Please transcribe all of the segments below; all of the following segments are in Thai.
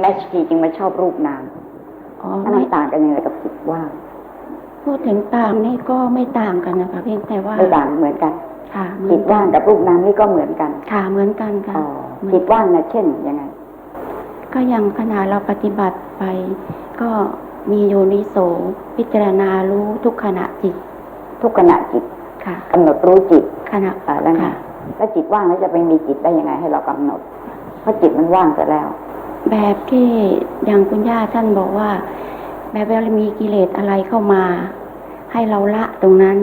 แม่ชีจึงมาชอบรูปนามอ๋อแล้วไม่มันต่างกันยังไงกับจิตว่างพูดถึงต่างนี่ก็ไม่ต่างกันนะคะเพียงแต่ว่าไม่ต่างเหมือนกัน ค่ะเหมือจินตกัว่างนกับรูปนามนี่ก็เหมือนกัน ค่ะเหมือนกันค่ะอ๋อเหมือนจิตว่างนะเช่นยังไง ก็อย่างขณะเราปฏิบัติไป ก็มีโยนิโสพิจารณารู้ทุกขณะจิต ทุกขณะจิตค่ะกำหนดรู้จิตขณะอ่าแล้วไงค่ะแล้วจิตว่างแล้วจะไปมีจิตได้ยังไงให้เรากำหนดเพราะจิตมันว่างไปแล้ว แบบที่อย่างคุณย่าท่านบอกว่า แบบเวลามีกิเลสอะไรเข้ามา ให้เราละตรงนั้น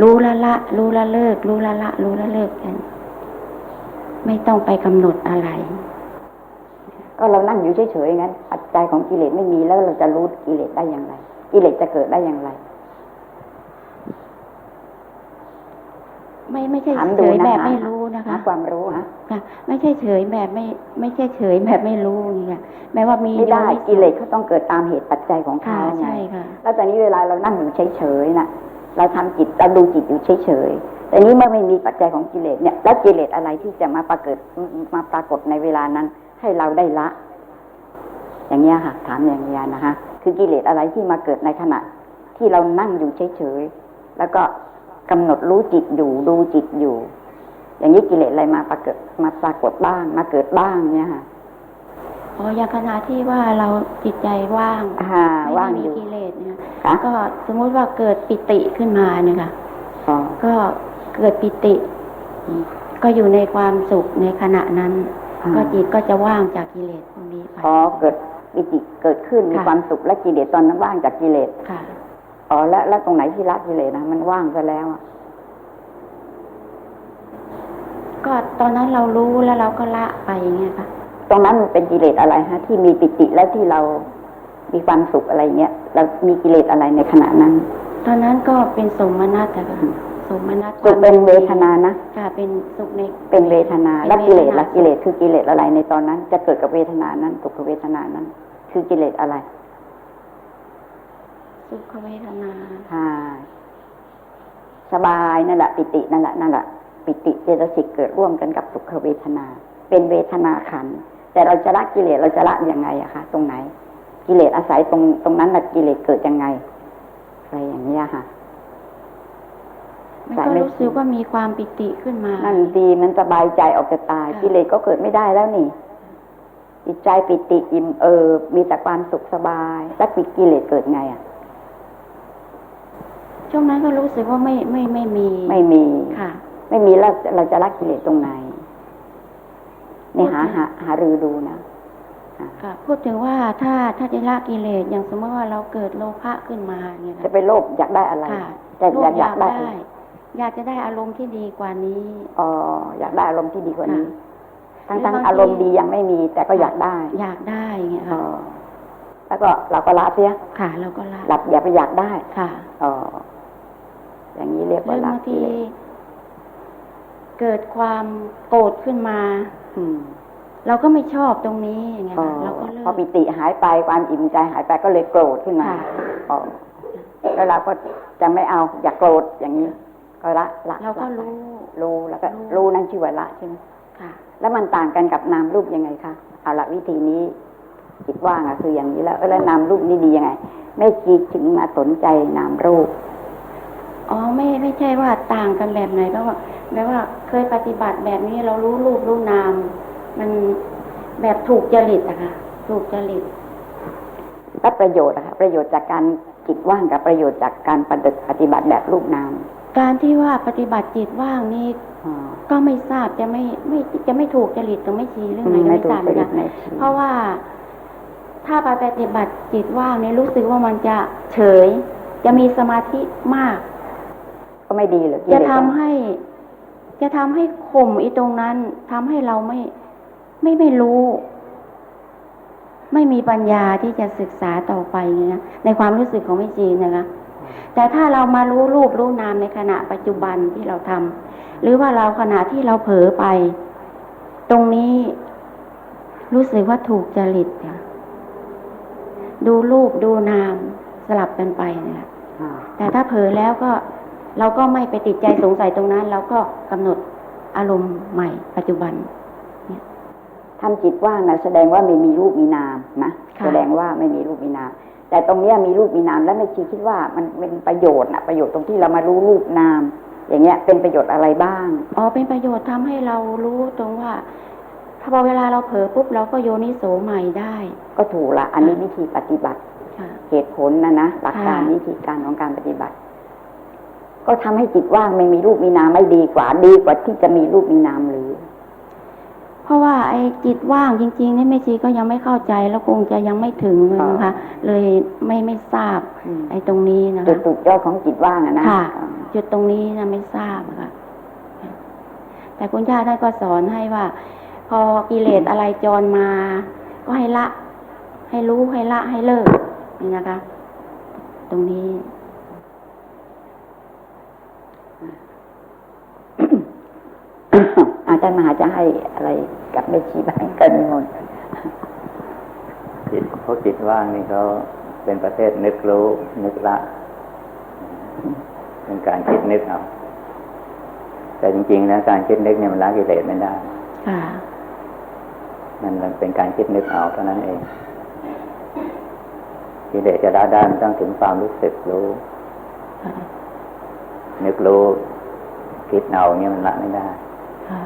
รู้ละละ รู้ละเลิก รู้ละละ รู้ละเลิกกัน ไม่ต้องไปกำหนดอะไร ก็เรานั่งอยู่เฉยๆงั้นปัจจัยของกิเลสไม่มีแล้วเราจะรู้กิเลสได้อย่างไร กิเลสจะเกิดได้อย่างไรไม่ไม่ใช่ถามเฉดูยนะแบบหาไม่รู้ นะคะหาความรู้ฮะค่ะไม่ใช่เฉยแบบไม่ไม่ใช่เฉยแบบไม่รู้อย่างเงี้ยแม้ว่ามีไม่ได้โยนิโสกิเลสเขาต้องเกิดตามเหตุปัจจัยของค่ะเขาไงใช่ค่ะแล้วตอนนี้เวลาเรานั่งอยู่เฉยๆน่ะ เราทำจิตเราดูจิตอยู่เฉยๆแต่นี้เมื่อไม่มีปัจจัยของกิเลสเนี่ยแล้วกิเลสอะไรที่จะมาปรากฏมาปรากฏในเวลานั้น ให้เราได้ละ อย่างเงี้ยค่ะถามอย่างเงี้ยนะฮะคือกิเลสอะไรที่มาเกิดในขณะ ที่เรานั่งอยู่เฉยๆแล้วก็กำหนดรู้จิตอยู่ดูจิตอยู่ อย่างนี้กิเลสอะไรมาปรากฏมาปรากฏบ้าง มาเกิดบ้างเนี่ยค่ะอ๋ออย่างขณะที่ว่าเราจิตใจว่างอ่าไม่ว่างได้มีอยู่กิเลสเนี่ยค่ะก็สมมุติว่าเกิดปิติขึ้นมาเนี่ยค่ะอ๋อก็เกิดปิติ ก็อยู่ในความสุขในขณะนั้นอ่าก็จิตก็จะว่างจากกิเลสพวกนี้ไปพอเกิดปิติเกิดขึ้นมีค่ะความสุขและกิเลสตอนนั้นว่างจากกิเลสค่ะอ๋อแล้วแล้วตรงไหนที่ละกิเลสนะมันว่างซะแล้วอะ ก็ตอนนั้นเรารู้แล้วเราก็ละไปอย่างเงี้ยค่ะตรงนั้นมันเป็นกิเลสอะไรฮะที่มีปิติและที่เรามีความสุขอะไรเงี้ยเรามีกิเลสอะไรในขณะนั้น ตอนนั้นก็เป็นสมนัตแต่ค่ะสมนัตสุขเป็นเวทนานะค่ะ เป็นสุขในเป็นเวทนาเป็นแล้วกิเลสเวทนาละกิเลสคือกิเลสอะไรในตอนนั้น จะเกิดกับเวทนานั้นสุขเวทนานั้น คือกิเลสอะไรสุขเวทนาค่ะสบายนั่นแหละปิตินั่นแหละนั่นแหละ ปิติเจตสิกเกิดร่วมกันกับสุขเวทนา เป็นเวทนาขันธ์แต่เราจะละกิเลสเราจะละยังไงอะคะตรงไหน กิเลสอาศัยตรงตรงนั้นแหละกิเลสเกิดยังไงอะไรอย่างเงี้ยค่ะมันสายก็ไม่รู้สึกว่ามีความปิติขึ้นมา นั่นดีมันสบายใจออกจะตายค่ะกิเลสก็เกิดไม่ได้แล้วนี่จิตใจปิติอิ่มเออมีแต่ความสุขสบาย แล้วปิกิเลสเกิดไงอะช่วงนั้นก็รู้สึกว่าไม่ไม่ไม่มี ไม่มีค่ะ ไม่มีแล้วเราจะละกิเลสตรงไหนนี่หาโอเคหาหารือดูนะค่ะพูดถึงว่าถ้าถ้าจะละกิเลสอย่างสมมติว่าเราเกิดโลภะขึ้นมาเนี่ยจะค่ะไปโลภอยากได้อะไรค่ะจะโลอยาภกอยากได้อยากจะได้อารมณ์ที่ดีกว่านี้อ๋ออยากได้อารมณ์ที่ดีกว่านี้ค่ะทั้งหรืทั้งอบางทีอารมณ์ดียังไม่มี แต่ก็อยากได้ อยากได้อย่างเงี้ยอ๋อค่ะแล้วก็เราก็ละเสียค่ะ เราก็ละหลับอย่าไปอยากได้ค่ะอ๋ออย่างนี้เรียกหรืว่าอละบางกิที เลสเกิดความโกรธขึ้นมาอืมเราก็ไม่ชอบตรงนี้อย่างเงี้ยอ๋อค่ะเราก็เลิพอกปิติหายไปความอิ่มใจหายไปก็เลยโกรธขึ้นมาค่ะ อ๋อแล้วเราก็จะไม่เอาอยากโกรธอย่างนี้ ก็ละละเราก็ละไปรู้ รู้แล้วก็รู้ รู้นั่นชื่อว่าละใช่ไหมค่ะ แล้วมันต่างกันกับนามรูปยังไงคะเอาละวิธีนี้จิตว่างอะคืออย่างนี้แล้วเออแล้วนามรูปนี่ดียังไงไม่คิดถึงมาสนใจนามรูป อ๋อไม่ไม่ใช่ว่าต่างกันแบบไหนเพราะว่าแม้ว่าเคยปฏิบัติแบบนี้เรารู้รูปรู้นาม มันแบบถูกจริตอะค่ะถูกจริตและประโยชน์อะคะประโยชน์จากการจิตว่างกับประโยชน์จากการปฏิปฏิบัติแบบรูปนาม การที่ว่าปฏิบัติจิตว่างนี่อ๋อก็ไม่ทราบจะไม่ไม่จะไม่ถูกจริตหรือไม่ชี้เรื่องไหนก็ไม่ไม่ถูทกราบจเหมือนริกัตนในชีวิตเพราะว่าถ้าไปปฏิบัติจิตว่างเนี่ยรู้สึกว่ามันจะเฉย จะมีสมาธิมาก ก็ไม่ดีเหรือกิเลจะสทำให้ จะทำให้ข่มอีตรงนั้นทำให้เราไม่ไม่ไม่รู้ ไม่มีปัญญาที่จะศึกษาต่อไปเนี่ยนะในความรู้สึกของไม่จีนนะคะแต่ถ้าเรามารู้รูปรู้นามในขณะปัจจุบันที่เราทำหรือว่าเราขณะที่เราเผลอไป ตรงนี้รู้สึกว่าถูกจริตค่ะดูรูปดูนามสลับกันไปนะคะอ่าแต่ถ้าเผลอแล้วก็ เราก็ไม่ไปติดใจสงสัยตรงนั้น เราก็กำหนดอารมณ์ใหม่ปัจจุบันทำจิตว่างนะแสดงว่าไม่มีรูปมีนามนะค่ะแสดงว่าไม่มีรูปมีนาม แต่ตรงเนี้ยมีรูปมีนามแล้วแม่ชีคิดว่ามันเป็นประโยชน์นะประโยชน์ตรงที่เรามารู้รูปนาม อย่างเงี้ยเป็นประโยชน์อะไรบ้างอ๋อเป็นประโยชน์ทำให้เรารู้ตรงว่าถ้าพอเวลาเราเผลอปุ๊บเราก็โยนิโสใหม่ได้ ก็ถูกละอันนี้วิธีปฏิบัติค่ะเหตุผลนะนะหลักการค่ะวิธีการของการปฏิบัติ ก็ทำให้จิตว่างไม่มีรูปมีนามไม่ดีกว่า ดีกว่าที่จะมีรูปมีนามหรือ เพราะว่าไอ้จิตว่างจริง ๆ นี่แม่ชีก็ยังไม่เข้าใจแล้วคงจะยังไม่ถึงเลยนะคะ เลยไม่ไม่ทราบอืมไอ้ตรงนี้นะจุดคะสุดยอดของจิตว่างอะนะค่ะอ่าจุดตรงนี้นะไม่ทราบอะค่ะแต่คุณย่าท่านก็สอนให้ว่า พอกิเลสอะไรจรมา ก็ให้ละ ให้รู้ให้ละให้เลิกนี่นะคะ ตรงนี้ อาจารย์มหาจะให้อะไรกับแม่ชีบ้างกันนิมนต์จิตเขาจิตว่างนี่เขาเป็นประเภทนึกรู้นึกละ เป็นการคิดนึกเอาแต่จริงๆนะการคิดนึกเนี่ยมันละกิเลสไม่ได้ค่ะมันเป็นการคิดนึกเอาเท่านั้นเองกิเลสจะละได้มันต้องถึงความรู้สึกรู้ค่ะนึกรู้คิดเอาเนี่ยมันละไม่ได้ค่ะ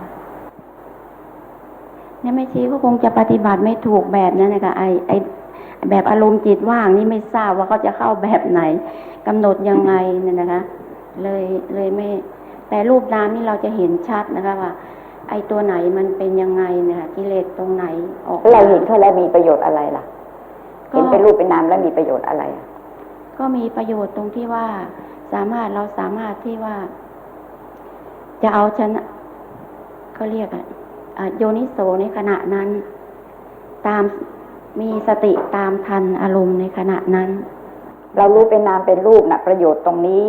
เนี่ยแม่ชีก็คงจะปฏิบัติไม่ถูกแบบนั้นนะคะไอไอแบบอารมณ์จิตว่างนี่ไม่ทราบว่าเขาจะเข้าแบบไหนกำหนดยังไงเนี่ยนะคะ เลยเลยไม่ แต่รูปนามนี่เราจะเห็นชัดนะคะว่า ไอตัวไหนมันเป็นยังไงเนี่ยค่ะกิเลสตรงไหนออกเราเห็นเขาแล้วมีประโยชน์อะไรล่ะก็เห็นเป็นรูปเป็นนามแล้วมีประโยชน์อะไรอะก็มีประโยชน์ตรงที่ว่าสามารถเราสามารถที่ว่า จะเอาชนะเขาเรียกอะอะ โยนิโสในขณะนั้น ตามมีสติตามทันอารมณ์ในขณะนั้น เรารู้เป็นนามเป็นรูปนะประโยชน์ตรงนี้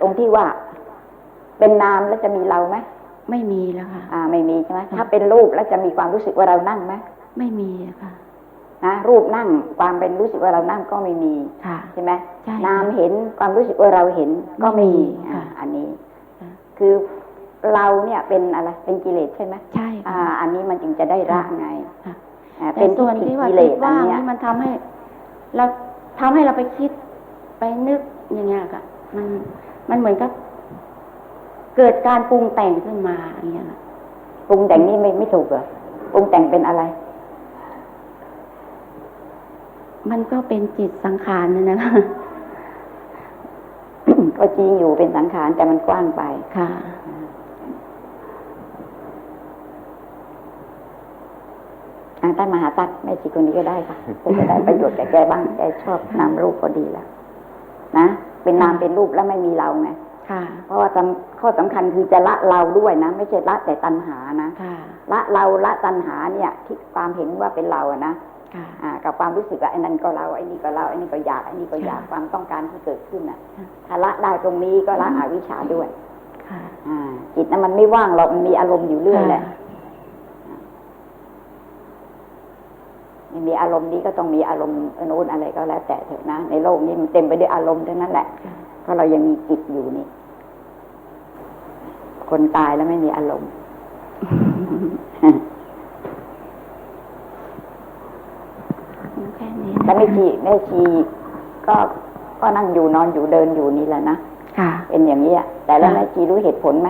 ตรงที่ว่า เป็นนามแล้วจะมีเราไหมไม่มีแล้วค่ะ อ่า ไม่มีใช่ไหมค่ะถ้าเป็นรูปแล้วจะมีความรู้สึกว่าเรานั่งไหมไม่มีอะค่ะนะรูปนั่งความเป็นรู้สึกว่าเรานั่งก็ไม่มีค่ะใช่ไหมใช่นามเห็นความรู้สึกว่าเราเห็นก็ไม่มีไม่มีค่ะอ่าอันนี้ค่ะคือ เราเนี่ยเป็นอะไรเป็นกิเลสใช่ไหมใช่อ่าค่ะอันนี้มันจึงจะได้ละไงค่ะอ่าแต่เป็นส่วนทิฏฐิที่ว่ากิเลจิตสอันว่างเนี้ยนี่มันทำให้เราทำให้เราไปคิดไปนึกอย่างเงี้ยค่ะมันมันเหมือนกับเกิดการปรุงแต่งขึ้นมาอย่างเงี้ยค่ะปรุงแต่งนี่ไม่ไม่ถูกเหรอปรุงแต่งเป็นอะไร มันก็เป็นจิตสังขารนั่นนะคะก็จริงอยู่เป็นสังขารแต่มันกว้างไปค่ะ อ่าท่านมหาตักแม่ชีคนนี้ก็ได้ค่ะเพื่อจะได้ประโยชน์แก่แกบ้างแกชอบนามรูปก็ดีแล้วนะเป็นนามเป็นรูปแล้วไม่มีเราไงค่ะเพราะว่าสำข้อสำคัญคือจะละเราด้วยนะ ไม่ใช่ละแต่ตัณหานะค่ะละเราละตัณหาเนี่ยที่ความเห็นว่าเป็นเราอะนะค่ะอ่ากับความรู้สึกว่าไอ้นั่นก็เราไอ้นี่ก็เราไอ้นี่ก็อยากไอ้นี่ก็อยากค่ะความต้องการที่เกิดขึ้นน่ะค่ะถ้าละได้ตรงนี้ก็ละอวิชชาด้วยค่ะอ่าจิตนั้นมันไม่ว่างหรอกมันมีอารมณ์อยู่เรื่อยแหละ ไม่มีอารมณ์นี้ก็ต้องมีอารมณ์โน้นอะไรก็แล้ว แต่เถอะนะ ในโลกนี้มันเต็มไปด้วยอารมณ์ทั้งนั้นแหละค่ะเพราะเรายังมีจิตอยู่นี่ คนตายแล้วไม่มีอารมณ์แค่นี้แล้วแม่ชีแม่ชีก็ก็นั่งอยู่นอนอยู่เดินอยู่นี่แหละนะค่ะเป็นอย่างนี้อะแต่แล้วค่ะแม่ชีรู้เหตุผลไหม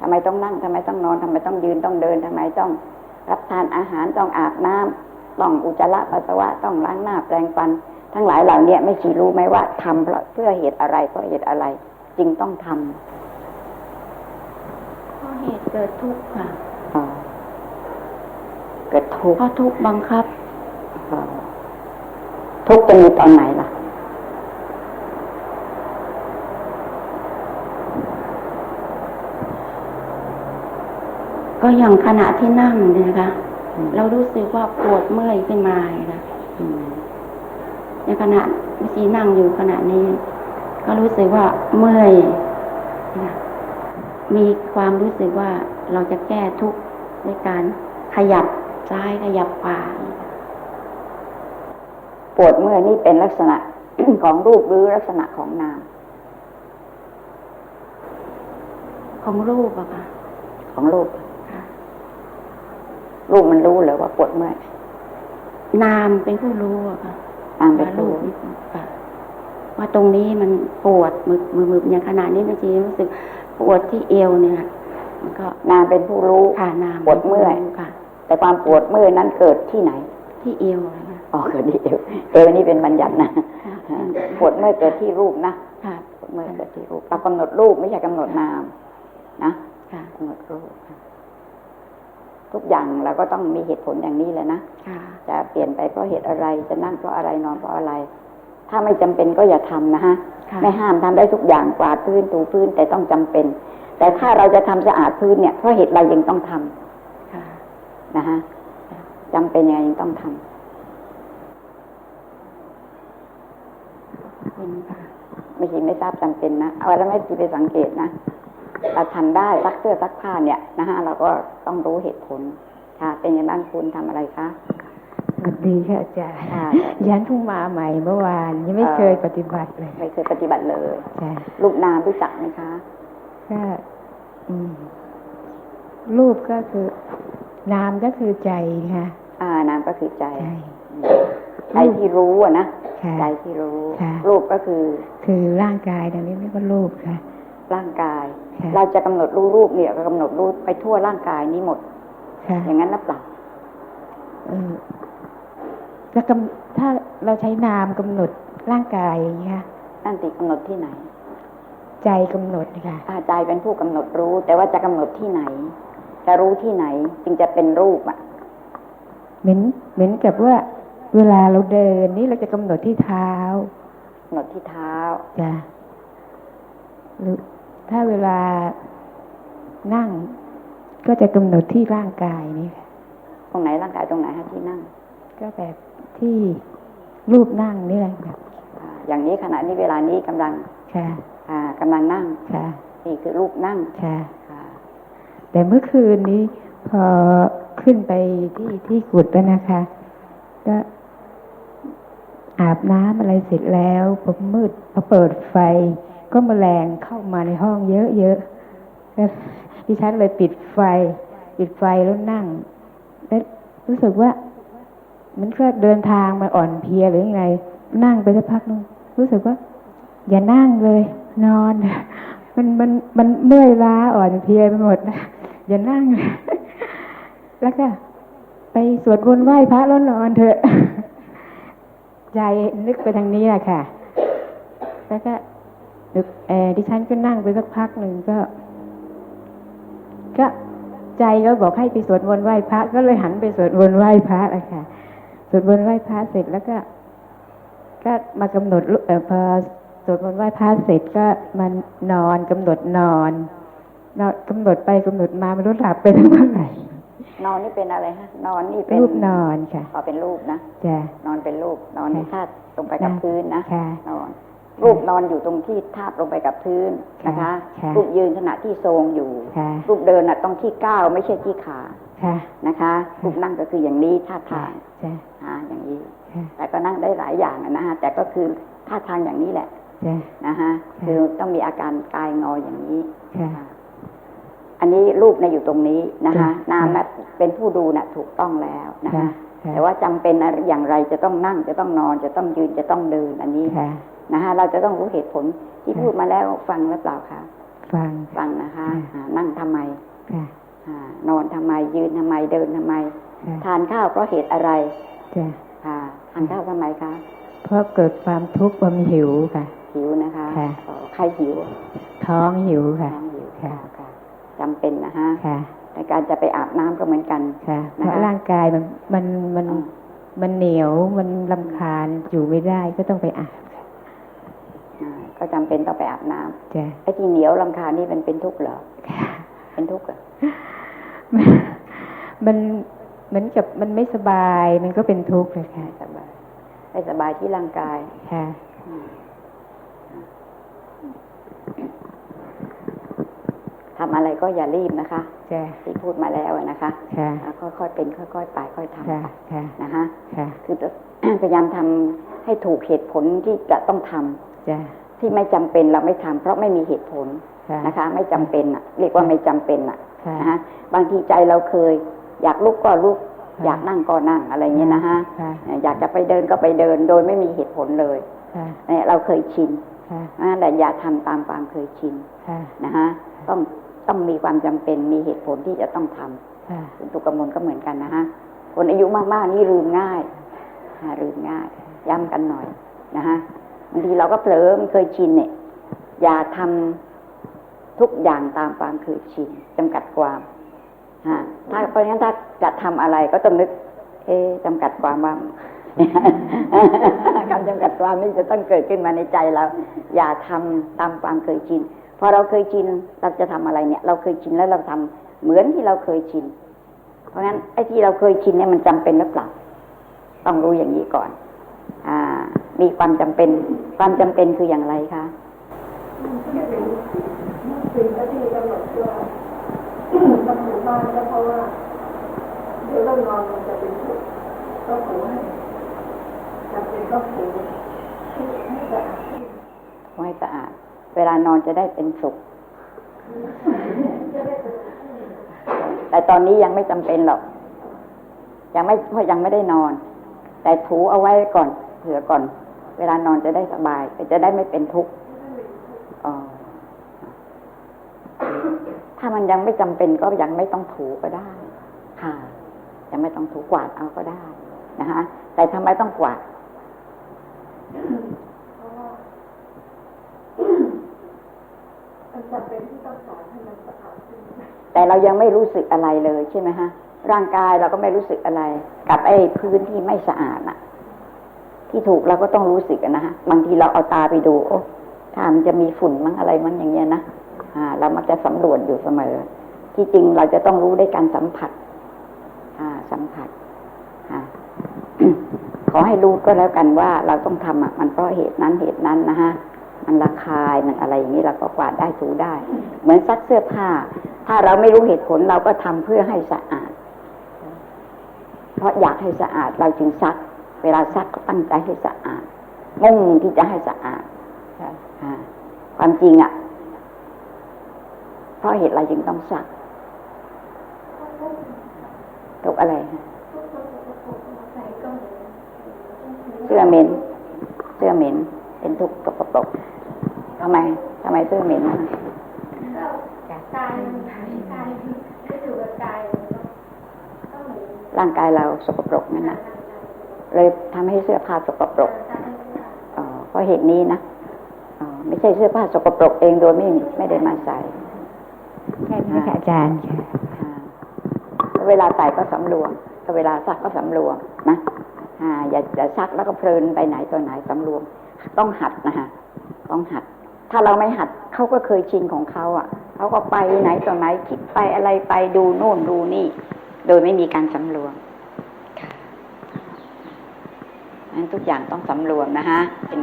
ทำไมต้องนั่งทำไมต้องนอนทำไมต้องยืนต้องเดินทำไมต้องรับทานอาหารต้องอาบน้ำ ต้องอุจจาระปัสสาวะต้องล้างหน้าแปรงฟัน ทั้งหลายเหล่าเนี้ยแม่ชีรู้ไหมว่าทำเพราะเพื่อเหตุอะไรเพราะเหตุอะไร จึงต้องทำเพราะเหตุเกิดทุกข์ค่ะอ๋อเกิดทุกข์เพราะทุกข์บังคับอ๋อทุกข์จะมีตอนไหนล่ะก็อย่างขณะที่นั่งเนี่ยนะคะอืม เรารู้สึกว่าปวดเมื่อยขึ้นมานะคะอืมในขณะเมื่อกี้นั่งอยู่ขณะนี้ ก็รู้สึกว่าเมื่อยนะมีความรู้สึกว่าเราจะแก้ทุกข์ด้วยการขยับซ้ายขยับขวาปวดเมื่อยนี่เป็นลักษณะของรูปหรือลักษณะของนาม ของรูปอะค่ะของรูป ค่ะรูปมันรู้เหรือว่าปวดเมื่อยนามเป็นผู้รู้อะค่ะตามไปว่ารู้ลูกค่ะว่าตรงนี้มันปวดมือมือมืออย่างขนาดนี้แม่ชีรู้สึกปวดที่เอวเนี่ยค่ะมันก็นามเป็นผู้รู้ค่ะนามปวดเมื่อยค่ะ แต่ความปวดเมื่อยนั้นเกิดที่ไหน ที่เอวนะคะอ๋อเกิดที่เอวเอวนี่เป็นบัญญัตินะค่ะปวดเมื่อยเกิดที่รูปนะค่ะปวดเมื่อยเกิดที่รูปเรากำหนดรูปไม่ใช่กำหนดนามนะค่ะกำหนดรูป ทุกอย่างเราก็ต้องมีเหตุผลอย่างนี้แหละนะค่ะจะเปลี่ยนไปเพราะเหตุอะไรจะนั่งเพราะอะไรนอนเพราะอะไร ถ้าไม่จำเป็นก็อย่าทำนะฮะค่ะไม่ห้ามทำได้ทุกอย่างกวาดพื้นถูพื้นแต่ต้องจำเป็น แต่ถ้าเราจะทำสะอาดพื้นเนี่ยเพราะเหตุอะไรยังต้องทำค่ะนะฮะค่ะจำเป็นยังไงยังต้องทำเป็นค่ะไม่ใช่ไม่ทราบจำเป็นนะเอาแล้วไม่ทีไปสังเกตนะ เราทำได้ซักเสื้อซักผ้าเนี่ยนะฮะเราก็ต้องรู้เหตุผลค่ะ เป็นยังไงบ้างคุณทำอะไรคะสวัสดีค่ะอาจารย์ค่ะยันเพิ่งมาใหม่เมื่อวาน ยังไม่เอ่อเคยปฏิบัติเลยไม่เคยปฏิบัติเลยจ้ะรูปนามรู้จักไหมคะก็อืมรูปก็คือนามก็คือใจค่ะ อ่านามก็คือใจใจใจที่รู้อะนะค่ะใจที่รู้ค่ะรูปก็คือ คือร่างกายดังนี้เรียกว่ารูปค่ะ ร่างกายค่ะเราจะกำหนดรู้รูปเนี่ยก็กำหนดรู้ไปทั่วร่างกายนี้หมดค่ะอย่างนั้นหรือเปล่าเออแล้วกำถ้าเราใช้นามกำหนดร่างกายอย่างนี้ยค่ะนั่นติกำหนดที่ไหน ใจกำหนดค่ะอาใจเป็นผู้กำหนดรู้ แต่ว่าจะกำหนดที่ไหน จะรู้ที่ไหน จึงจะเป็นรูปอะ เหมือนเหมือนกับว่า เวลาเราเดินนี่เราจะกำหนดที่เท้ากำหนดที่เท้าจ้ะหรือ ถ้าเวลานั่งก็จะกำหนดที่ร่างกายนี่ค่ะตรงไหนร่างกายตรงไหนฮะที่นั่ง ก็แบบที่รูปนั่งนี่แหละแบบอ่าอย่างนี้ขณะนี้เวลานี้กำลังค่ะอ่ากำลังนั่งค่ะนี่คือรูปนั่งค่ะค่ะแต่เมื่อคืนนี้พอขึ้นไปที่ที่กุดแล้วนะคะ ก็อาบน้ำอะไรเสร็จแล้วพอมืดพอเปิดไฟ ก็แมลงเข้ามาในห้องเยอะๆดิฉันเลยปิดไฟ ปิดไฟแล้วนั่งแล้วรู้สึกว่า มันก็เดินทางมาอ่อนเพลียหรือยังไง นั่งไปสักพักนึงรู้สึกว่า อย่านั่งเลย นอน มันมันมันเมื่อยล้าอ่อนเพลียไปหมดนะอย่านั่งเลยแล้วก็ ไปสวดมนต์ไหว้พระแล้วนอนเถอะใจนึกไปทางนี้แหละค่ะ แล้วก็ นึกเออดิฉันก็นั่งไปสักพักหนึ่งก็ ก็ใจก็บอกให้ไปสวดมนต์ไหว้พระ ก็เลยหันไปสวดมนต์ไหว้พระเลยค่ะสวดมนต์ไหว้พระเสร็จแล้วก็ ก็มากำหนดรูเออพอสวดมนต์ไหว้พระเสร็จก็มานอนกำหนดนอนนอนกำหนดไปกำหนดมาไม่รู้หลับไปทั้งเมื่อไหร่นอนนี่เป็นอะไรฮะนอนนี่เป็นรูปนอนค่ะอ๋อเป็นรูปนะจ้ะนอนเป็นรูปนอนในค่ะธาตุลงไปกับค่ะพื้นนะค่ะนอน รูปนอนอยู่ตรงที่ทาบลงไปกับพื้นนะคะค่ะรูปยืนขณะที่ทรงอยู่ค่ะรูปเดินน่ะต้องที่ก้าวไม่ใช่ที่ขาค่ะนะคะ รูปนั่งก็คืออย่างนี้ท่าทางจ้ะอ่าอย่างนี้ค่ะแต่ก็นั่งได้หลายอย่างอะนะฮะแต่ก็คือท่าทางอย่างนี้แหละจ้ะนะฮะค่ะคือต้องมีอาการกายงออย่างนี้ค่ะค่ะอันนี้รูปในยอยู่ตรงนี้นะคะค่ะนามนะเป็นผู้ดูนะถูกต้องแล้วนะค่ะคะค่ะแต่ว่าจำเป็นอะไรอย่างไรจะต้องนั่งจะต้องนอนจะต้องยืนจะต้องเดินอันนี้ค่ะ นะคะเราจะต้องรู้เหตุผลที่ค่ะพูดมาแล้วฟังหรือเปล่าคะฟังฟังนะคะค่ะอ่านั่งทำไมค่ะอ่านอนทำไมยืนทำไมเดินทำไมค่ะทานข้าวเพราะเหตุอะไรจ้ะค่ะทานข้าวทำไมคะเพราะเกิดความทุกข์ความหิวค่ะ หิวนะคะค่ะอ๋อใครหิว ท้องหิวค่ะท้องหิวค่ะค่ะจำเป็นนะคะค่ะในการจะไปอาบน้ำก็เหมือนกันค่ะเพนะคะราะร่างกายมันมันมันอ่ามันเหนียวมันลำคาญอยู่ไม่ได้ก็ต้องไปอาบค่ะอ่า ก็จำเป็นต้องไปอาบน้ำจ้ะไอ้ที่เหนียวลำคาญนี่มันเป็นทุกข์เหรอค่ะเป็นทุกข์เหรอมันเหมือนกับมันไม่สบาย มันก็เป็นทุกข์เลยค่ะไม่สบายไม่สบายที่ร่างกายค่ะอืมทำอะไรก็อย่ารีบนะคะจ้ะที่พูดมาแล้วอะนะคะค่ะอ่าค่อยๆเป็นค่อยๆไปค่อยทำค่ะไปค่ะนะคะค่ะคือจะพยายามทำให้ถูกเหตุผลที่จะต้องทำจ้ะ ที่ไม่จำเป็นเราไม่ทำเพราะไม่มีเหตุผลค่ะนะคะ ไม่จำเป็นอะ เรียกว่าไม่จำเป็นอะค่ะนะคะบางทีใจเราเคย อยากลุกก็ลุกค่ะอยากนั่งก็นั่งอะไรอย่างเงี้ยนะฮะค่ะอยากจะไปเดินก็ไปเดินโดยไม่มีเหตุผลเลยค่ะเนี่ยเราเคยชินค่ะนะแต่อย่าทำตามความเคยชินค่ะนะฮะต้องต้องมีความจำเป็นมีเหตุผลที่จะต้องทำค่ะคุณตุกมลก็เหมือนกันนะฮะคนอายุมากๆนี่ลืมง่ายอ่าลืมง่าย ย้ำกันหน่อยนะฮะบางทีเราก็เผลอไม่เคยชินเนี่ย อย่าทำทุกอย่างตามความเคยชินจำกัดความฮะถ้าเพราะฉะนั้นถ้าจะทำอะไรก็ต้องนึก เอ๊จำกัดความว่าคำจำกัดความนี่จะต้องเกิดขึ้นมาในใจเรา อย่าทำตามความเคยชินพอเราเคยชินเราจะทำอะไรเนี่ย เราเคยชินแล้วเราทำเหมือนที่เราเคยชิน เพราะงั้นไอ้ที่เราเคยชินเนี่ยมันจำเป็นหรือเปล่าต้องรู้อย่างนี้ก่อน มีความจำเป็น ความจำเป็นคืออย่างไรคะสิ่งที่กำหนดว่ามันถูกมากก็เพราะว่าเดี๋ยวเรานอนมันจะเป็นทุกข์ก็ถูให้จำเป็นก็ถูที่ให้สะอาดให้สะอาด เวลานอนจะได้เป็นสุข แต่ตอนนี้ยังไม่จำเป็นหรอก ยังไม่เพราะยังไม่ได้นอน แต่ถูเอาไว้ก่อนเผื่อก่อน เวลานอนจะได้สบาย จะได้ไม่เป็นทุกข์ถ้ามันยังไม่จำเป็นก็ยังไม่ต้องถูก็ได้ ค่ะ ยังไม่ต้องถูกวาดเอาก็ได้นะฮะแต่ทำไมต้องกวาดแต่เรายังไม่รู้สึกอะไรเลยใช่ไหมฮะ ร่างกายเราก็ไม่รู้สึกอะไร กับไอ้พื้นที่ไม่สะอาดน่ะ ที่ถูกเราก็ต้องรู้สึกนะฮะบางทีเราเอาตาไปดูโอ้ถ้ามันจะมีฝุ่นมั้งอะไรมั้งอย่างเงี้ยนะอ่า เรามักจะสำรวจอยู่เสมอ ที่จริงเราจะต้องรู้ด้วยการสัมผัส อ่า สัมผัสอ่าขอให้รู้ก็แล้วกันว่าเราต้องทำอะมันเพราะเหตุนั้นเหตุนั้นนะฮะมันระคายมันอะไรอย่างนี้เราก็กวาดได้ถูได้ เหมือนซักเสื้อผ้า ถ้าเราไม่รู้เหตุผลเราก็ทำเพื่อให้สะอาด เพราะอยากให้สะอาดเราจึงซัก เวลาซักก็ตั้งใจให้สะอาด มุ่งที่จะให้สะอาดค่ะอ่าความจริงอะ เพราะเหตุอะไรจึงต้องซักตกอะไรฮะเสื้อเหม็นเสื้อเหม็น เป็นทุกข์ตกกระปรกทำไมทำไมเสื้อเหม็นนะกายมันหายกายไม่ถูกกับกายก็เหมือนร่างกายเราสกปรกนั่นนะ เลยทำให้เสื้อผ้าสกปรกอ๋อเพราะเหตุนี้นะอ๋อไม่ใช่เสื้อผ้าสกปรกเองโดยไม่ไม่ได้มาใส่แค่นี้ค่ะอาจารย์ค่ะอ่าแล้วเวลาใส่ก็สำรวมถ้าเวลาซักก็สำรวมนะอ่าอย่าอย่าซักแล้วก็เพลินไปไหนตัวไหนสำรวม ต้องหัดนะฮะต้องหัด ถ้าเราไม่หัดเขาก็เคยชินของเขาอะเขาก็ไปไหนตัวไหนคิดไปอะไรไปดูโน่นดูนี่ โดยไม่มีการสำรวมค่ะ งั้นทุกอย่างต้องสำรวมนะฮะเป็น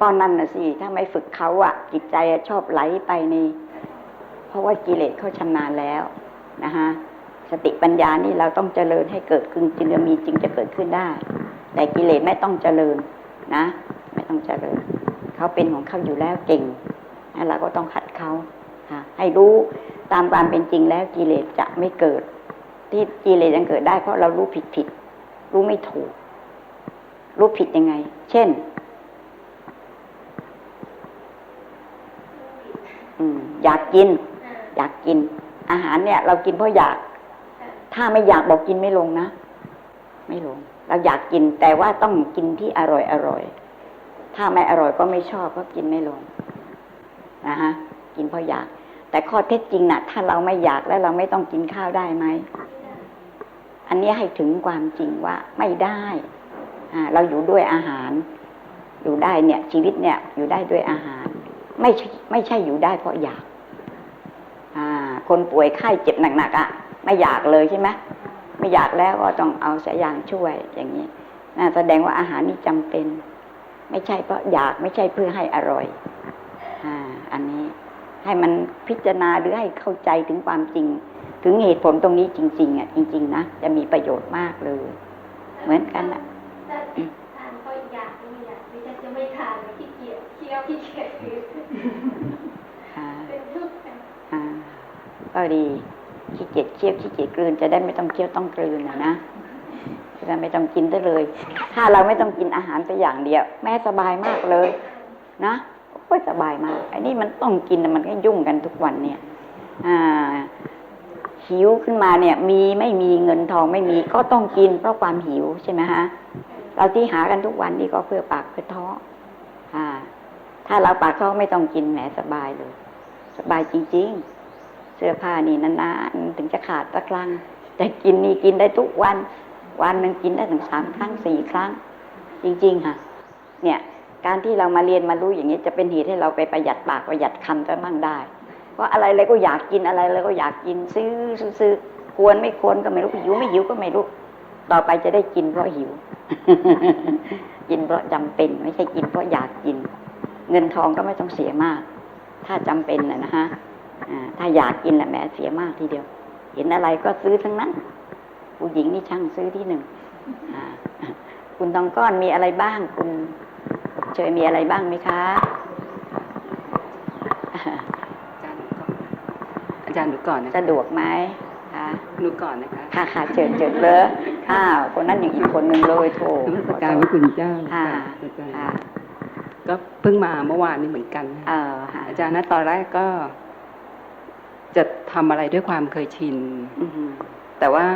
ก้อนนั่นนะสิถ้าไม่ฝึกเขาอะจิตใจชอบไหลไปในเพราะว่ากิเลสเขาชำนาญแล้วนะฮะสติปัญญานี่เราต้องเจริญให้เกิดขึ้นจึงจะมีจึงจะเกิดขึ้นได้ แต่กิเลสไม่ต้องเจริญนะ ไม่ต้องเจริญเขาเป็นของเขาอยู่แล้วเก่งนะเราก็ต้องหัดเขาค่ะให้รู้ตามความเป็นจริงแล้วกิเลสจะไม่เกิด ที่กิเลสยังเกิดได้เพราะเรารู้ผิดผิด รู้ไม่ถูก รู้ผิดยังไง เช่น อยากกิน อยากกิน อาหารเนี่ย เรากินเพราะอยาก ถ้าไม่อยากบอกกินไม่ลงนะ ไม่ลง เราอยากกินแต่ว่าต้องกินที่อร่อยอร่อย ถ้าไม่อร่อยก็ไม่ชอบก็กินไม่ลงนะฮะกินเพราะอยาก แต่ข้อเท็จจริงนะ่ะ ถ้าเราไม่อยากแล้วเราไม่ต้องกินข้าวได้ไหม อันนี้ให้ถึงความจริงว่าไม่ได้เราอยู่ด้วยอาหาร อยู่ได้เนี่ย ชีวิตเนี่ยอยู่ได้ด้วยอาหาร ไม่ใช่ไม่ใช่อยู่ได้เพราะอยากคนป่วยไข้เจ็บหนักๆอะ่ะ ไม่อยากเลยใช่ไหมไม่อยากแล้วก็ต้องเอาสายยางช่วยอย่างนี้นแสดงว่าอาหารนี่จำเป็น ไม่ใช่เพราะอยากไม่ใช่เพื่อให้อร่อยอ่าอันนี้ให้มันพิจารณาหรือให้เข้าใจถึงความจริง ถึงเหตุผลตรงนี้จริง ๆ อะ จริง ๆ นะ จะมีประโยชน์มากเลย เหมือนกันอะถ้าทานก็อยากไม่อยากไม่ใช่จะไม่ทานขี้เกียจเคี้ยวขี้เกียจคืออ่าเป็นทุกข์ค่ะอ่าก็ดีขี้เกียจเคี้ยวขี้เกียจกลืนจะได้ไม่ต้องเคี้ยวต้องกลืนนะนะจะได้ไม่ต้องกินได้เลย ถ้าเราไม่ต้องกินอาหารไปอย่างเดียว แม่สบายมากเลย นะโอ้ยสบายมากไอ้นี่มันต้องกินน่ะมันก็ยุ่งกันทุกวันเนี่ย อ่า หิวขึ้นมาเนี่ย มีไม่มีเงินทองไม่มีก็ต้องกินเพราะความหิวใช่ไหมฮะเราที่หากันทุกวันนี่ก็เพื่อปากเพื่อท้ออ่า ถ้าเราปากท้อไม่ต้องกินแหมสบายเลย สบายจริง ๆ เสื้อผ้านี่นานๆถึงจะขาดสักครั้งแต่กินนี่กินได้ทุกวัน วันหนึ่งกินได้ถึงสามครั้งสี่ครั้ง จริง ๆ ค่ะ เนี่ย การที่เรามาเรียนมารู้อย่างนี้จะเป็นเหตุให้เราไปประหยัดปากประหยัดคำจะมั่งได้ เพราะอะไรอะไรก็อยากกินอะไรอะไรก็อยากกินซื้อซื้อควรไม่ควรก็ไม่รู้หิวไม่หิวก็ไม่รู้ ต่อไปจะได้กินเพราะหิว กินเพราะจำเป็น ไม่ใช่กินเพราะอยากกิน เงินทองก็ไม่ต้องเสียมาก ถ้าจำเป็นนะฮะถ้าอยากกินแหละแหม้เสียมากทีเดียว เห็นอะไรก็ซื้อทั้งนั้น ผู้หญิงนี่ช่างซื้อที่หนึ่งคุณทองก้อนมีอะไรบ้าง คุณเชยมีอะไรบ้างไหมคะ อาจารย์หนูก่อนอาจารย์หนูก่อนนะสะดวกไหมคะหนูก่อนนะคะ ค่ะค่ะเจิดเจิดเลยอ้าวคนนั้นอย่างอีกคนหนึ่งเลยโถนมัสการพระคุณเจ้าค่ะอาจารย์ค่ะก็เพิ่งมาเมื่อวานนี้เหมือนกันนะเออค่ะอาจารย์นะตอนแรกก็ จะทำอะไรด้วยความเคยชินอืมแต่ว่า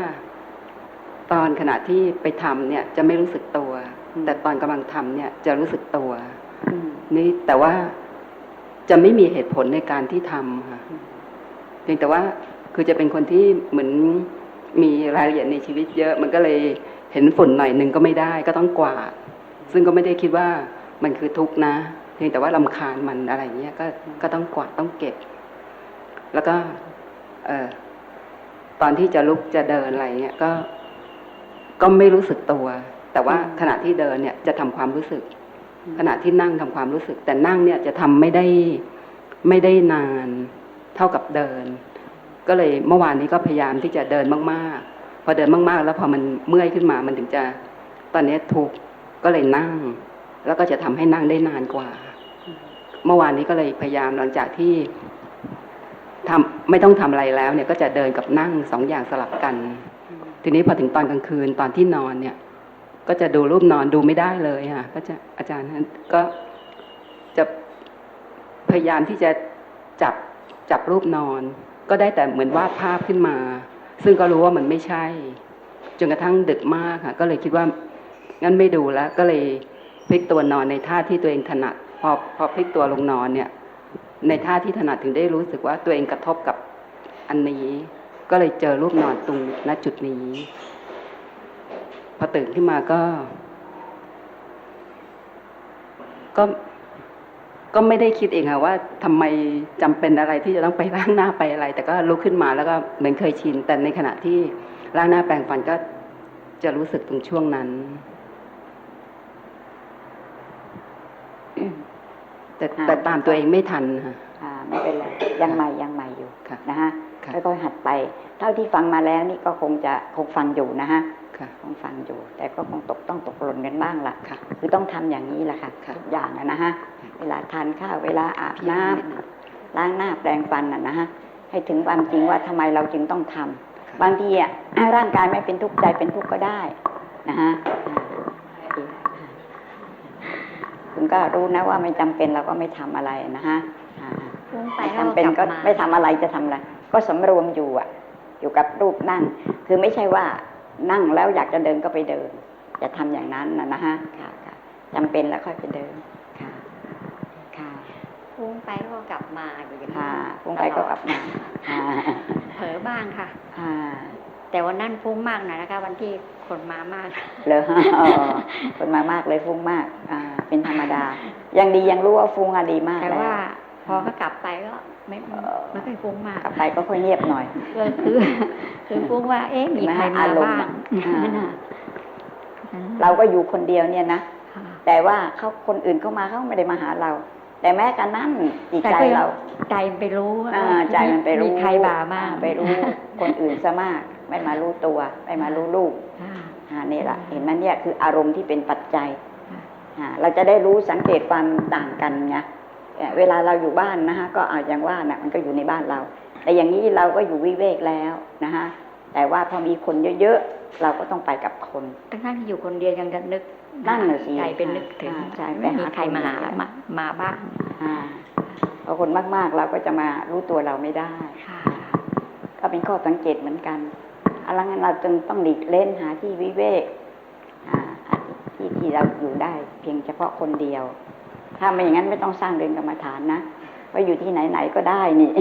ตอนขณะที่ไปทำเนี่ย จะไม่รู้สึกตัว แต่ตอนกำลังทำเนี่ย จะรู้สึกตัวอืมนี่แต่ว่าจะไม่มีเหตุผลในการที่ทำค่ะเพียงแต่ว่าคือจะเป็นคนที่เหมือนมีรายละเอียดในชีวิตเยอะ มันก็เลยเห็นฝุ่นหน่อยหนึ่งก็ไม่ได้ก็ต้องกวาด ซึ่งก็ไม่ได้คิดว่ามันคือทุกข์นะ เพียงแต่ว่าลำคาญมันอะไรเงี้ยก็ก็ต้องกวาดต้องเก็บ แล้วก็ เออตอนที่จะลุกจะเดินอะไรเงี้ยก็ ก็ไม่รู้สึกตัว แต่ว่าขณะที่เดินเนี่ยจะทำความรู้สึก ขณะที่นั่งทำความรู้สึก แต่นั่งเนี่ยจะทำไม่ได้ไม่ได้นาน เท่ากับเดิน ก็เลยเมื่อวานนี้ก็พยายามที่จะเดินมากๆ พอเดินมากๆ แล้วพอมันเมื่อยขึ้นมามันถึงจะ ตอนนี้ทุกก็เลยนั่ง แล้วก็จะทำให้นั่งได้นานกว่า เมื่อวานนี้ก็เลยพยายามหลังจากที่ทำไม่ต้องทำอะไรแล้วเนี่ยก็จะเดินกับนั่งสองอย่างสลับกัน ทีนี้พอถึงตอนกลางคืนตอนที่นอนเนี่ย ก็จะดูรูปนอนดูไม่ได้เลยค่ะก็จะอาจารย์ก็จะพยายามที่จะจับ จับรูปนอน ก็ได้แต่เหมือนวาดภาพขึ้นมา ซึ่งก็รู้ว่ามันไม่ใช่ จนกระทั่งดึกมากค่ะ ก็เลยคิดว่างั้นไม่ดูแล้ว ก็เลยพลิกตัวนอนในท่าที่ตัวเองถนัด พอพอพลิกตัวลงนอนเนี่ย ในท่าที่ถนัดถึงได้รู้สึกว่าตัวเองกระทบกับอันนี้ ก็เลยเจอรูปนอนตรงณจุดนี้พอตื่นขึ้นมาก็ ก็ ก็ไม่ได้คิดเองค่ะว่าทำไมจำเป็นอะไรที่จะต้องไปล้างหน้าไปอะไร แต่ก็ลุกขึ้นมาแล้วก็เหมือนเคยชิน แต่ในขณะที่ล้างหน้าแปรงฟันก็จะรู้สึกตรงช่วงนั้น แต่แต่ตามตัวเองไม่ทันค่ะอ่าไม่เป็นไรยังใหม่ยังใหม่อยู่ค่ะนะฮะค่ะค่อยๆหัดไป เท่าที่ฟังมาแล้วนี่ก็คงจะคงฟังอยู่นะฮะ ค่ะคงฟังอยู่ แต่ก็คงตกต้องตกหล่นกันบ้างล่ะค่ะ คือต้องทำอย่างนี้แหละค่ะค่ะทุกอย่างอะนะฮะเวลาทานข้าวเวลาอาบน้ำล้างหน้าแปรงฟันอะนะฮะให้ถึงความจริงว่าทำไมเราจึงต้องทำบางทีอะร่างกายไม่เป็นทุกข์ใจเป็นทุกข์ก็ได้นะฮะอ่าคุณก็รู้นะว่าไม่จำเป็นเราก็ไม่ทำอะไรนะฮะอ่าฟุ้งไปไม่แล้วจำเป็นกก็ลับมาไม่ทำอะไรจะทำอะไรก็สำรวมอยู่อะ อยู่กับรูปนั่ง คือไม่ใช่ว่า นั่งแล้วอยากจะเดินก็ไปเดินจะทำอย่างนั้นนะนะฮะค่ะค่ะจำเป็นแล้วค่อยไปเดินค่ะค่ะฟุ้งไปแล้วก็กลับมาอยู่อย่างนี้ค่ะฟุ้งไปก็กลับมาอ่าเผลอบ้างค่ะอ่าแต่วันนั้นฟุ้งมากหน่อยนะคะ วันที่คนมามากเลยอ๋อคนมามากเลยฟุ้งมาก อ่า เป็นธรรมดา ยังดียังรู้ว่าฟุ้งอะดีมากแต่แล้วว่า พอเขากลับไปก็ไม่เอ่อไม่ค่อยฟุ้งมากกลับไปก็ค่อยเงียบหน่อยก็คือ คือฟุ้งว่า เอ๊ะมีใครเห็นไหมมาอารมณ์บ้างอะอ่านั่นน่ะเราก็อยู่คนเดียวเนี่ยนะค่ะแต่ว่าเขาคนอื่นเข้ามาเขาไม่ได้มาหาเรา แต่แม้กันนั้นจิตแต่ใจก็ยังเรา ใจมันไปรู้ว่าอ่าใจมันไปรู้มีใครบ่าบ้างอ่ไปรู้ คนอื่นซะมากไม่มารู้ตัว ไม่มารู้ลูกค่ะอ่านี่แหละเห็นไหมเนี่ยคืออารมณ์ที่เป็นปัจจัยค่ะอ่าเราจะได้รู้สังเกตความต่างกันไงเอ่อเวลาเราอยู่บ้านนะคะก็อาอย่างว่านะมันก็อยู่ในบ้านเรา แต่แต่อย่างนี้เราก็อยู่วิเวกแล้วนะคะแต่ว่าพอมีคนเยอะๆเราก็ต้องไปกับคนทั้งทั้งๆที่อยู่คนเดียวยังจะนึกนั่นน่ะสิใจเป็นนึกถึงค่ะใช่ไปไม่หามีใครมาหาคนมามาบ้างอ่าพอคนมากๆเราก็จะมารู้ตัวเราไม่ได้ค่ะก็เป็นข้อสังเกตเหมือนกันอะไรงั้นเราจึงต้องหลีกเล่นหาที่วิเวกอ่าที่ที่เราอยู่ได้ เพียงเฉพาะคนเดียว ถ้าไม่อย่างนั้นไม่ต้องสร้างเรือนกรรมฐานนะว่าอยู่ที่ไหนๆก็ได้นี่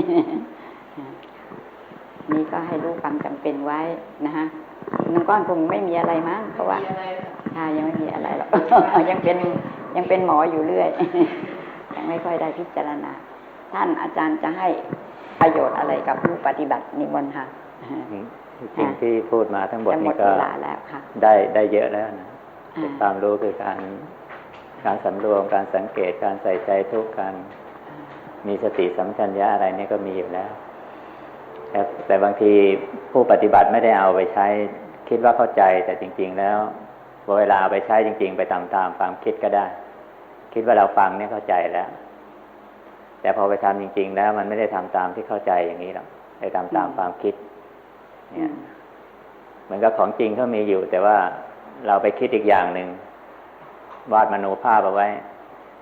นี่ก็ให้รู้ความจำเป็นไว้นะฮะน้องก้อนคงไม่มีอะไรมั้งเพราะว่าค่ะยังไม่มีอะไรหรอกยังเป็นยังเป็นหมออยู่เรื่อยยังไม่ค่อยได้พิจารณา ท่านอาจารย์จะให้ประโยชน์อะไรกับผู้ปฏิบัตินิมนต์ค่ะสิ่งที่พูดมาทั้งหมดจะหมนี้ดก็เวลาแล้วค่ะได้ได้เยอะแล้วนะอ่าความรู้คือการการสำรวมการสังเกตการใส่ใจทุกการมีสติสัมปชัญญะอะไรเนี่ยก็มีอยู่แล้ว แต่แต่บางทีผู้ปฏิบัติไม่ได้เอาไปใช้ คิดว่าเข้าใจแต่จริง ๆ แล้วพอเวลาเอาไปใช้จริง ๆ ไปตามตามความคิดก็ได้ คิดว่าเราฟังเนี่ยเข้าใจแล้ว แต่พอไปทำจริง ๆ แล้ว มันไม่ได้ทำตามที่เข้าใจอย่างนี้หรอกไปทำตามความคิด เนี่ยเหมือนกับของจริงเขามีอยู่ แต่ว่าเราไปคิดอีกอย่างหนึ่งวาดมโนภาพเอาไว้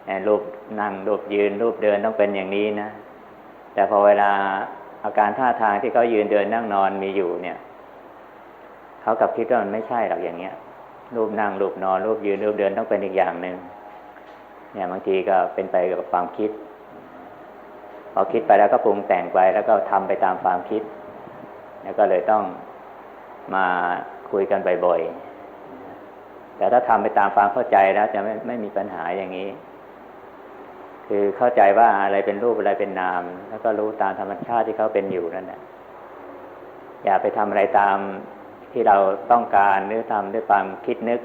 เอ่อรูปนั่งรูปยืนรูปเดินต้องเป็นอย่างนี้นะแต่พอเวลา อาการท่าทางที่เขายืนเดินนั่งนอนมีอยู่เนี่ยเขากลับคิดว่ามันไม่ใช่หรอกอย่างเงี้ย รูปนั่งรูปนอน รูปยืนรูปเดินต้องเป็นอีกอย่างหนึ่งเนี่ยบางทีก็เป็นไปกับความคิดพอคิดไปแล้วก็ปรุงแต่งไปแล้วก็ทำไปตามความคิด แล้วก็เลยต้องมาคุยกันบ่อยๆแต่ถ้าทำไปตามความเข้าใจแล้วจะไม่ไม่มีปัญหาอย่างนี้ คือเข้าใจว่าอะไรเป็นรูปอะไรเป็นนาม แล้วก็รู้ตามธรรมชาติที่เขาเป็นอยู่นั่นแหละอย่าไปทำอะไรตามที่เราต้องการหรือทำด้วยความคิดนึก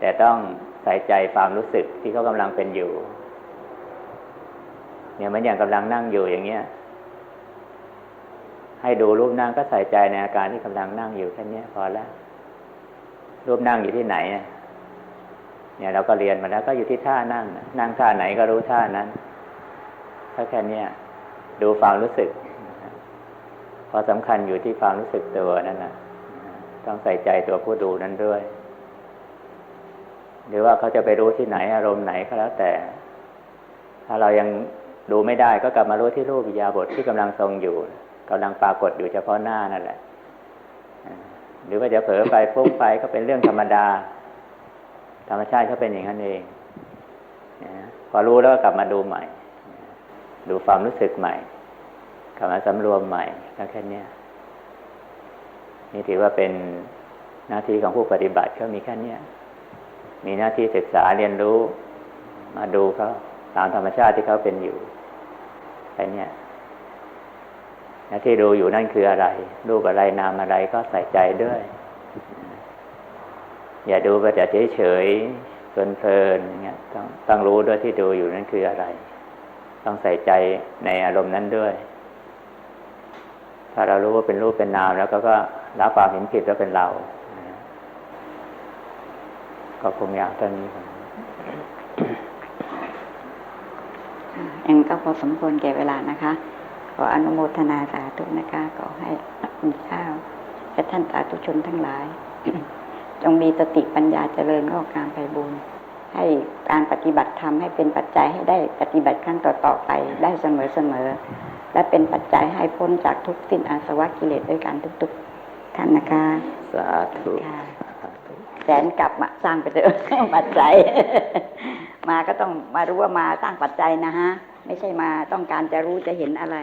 แต่ต้องใส่ใจความรู้สึกที่เขากำลังเป็นอยู่ เนี่ยมันอย่างกำลังนั่งอยู่อย่างเงี้ย ให้ดูรูปนั่งก็ใส่ใจในอาการที่กำลังนั่งอยู่แค่นี้พอแล้วรูปนั่งอยู่ที่ไหน เนี่ยเราก็เรียนมาแล้วก็อยู่ที่ท่านั่ง นั่งท่าไหนก็รู้ท่านั้นก็แค่เนี้ยดูความรู้สึกพอสำคัญอยู่ที่ความรู้สึกตัวนั่นแหละต้องใส่ใจตัวผู้ดูนั้นด้วย หรือว่าเขาจะไปรู้ที่ไหนอารมณ์ไหนก็แล้วแต่ ถ้าเรายังดูไม่ได้ก็กลับมารู้ที่รูปอิยาบถที่กำลังทรงอยู่กำลังปรากฏอยู่เฉพาะหน้านั่นแหละ หรือว่าจะเผลอไปฟุ้งไปก็เป็นเรื่องธรรมดา ธรรมชาติเขาเป็นอย่างนั้นเองพอรู้แล้วก็กลับมาดูใหม่ ดูความรู้สึกใหม่ กลับมาสำรวมใหม่ก็แค่นี้นี่ถือว่าเป็นหน้าที่ของผู้ปฏิบัติก็มีแค่นี้มีหน้าที่ศึกษาเรียนรู้ มาดูเขาตามธรรมชาติที่เขาเป็นอยู่แค่นี้หน้าที่ดูอยู่นั่นคืออะไร รูปอะไรนามอะไรก็ใส่ใจด้วย อย่าดูไปแต่เฉยๆเพลินๆอย่างเงี้ยต้องต้องรู้ด้วยที่ดูอยู่นั่นคืออะไร ต้องใส่ใจในอารมณ์นั้นด้วย ถ้าเรารู้ว่าเป็นรูปเป็นนามแล้วก็ก็รับความเห็นผิดว่าเป็นเรา ก็คงอย่างเท่านี้ครับเองก็พอสมควรแก่เวลานะคะ ขออนุโมทนาสาธุนะคะขอให้คุณเจ้าและท่านสาธุชนทั้งหลาย จงมีสติปัญญาเจริญงอกงามไปบุญ ให้การปฏิบัติธรรมให้เป็นปัจจัยให้ได้ปฏิบัติครั้งต่อๆไปได้เสมอๆและเป็นปัจจัยให้พ้นจากทุกสิ้นอาสวะกิเลสด้วยกันทุกๆท่านนะคะสาธุค่ะแสนกลับมาสร้างไปเถอะปัจจัย มาก็ต้องมารู้ว่ามาสร้างปัจจัยนะฮะ ไม่ใช่มาต้องการจะรู้จะเห็นอะไร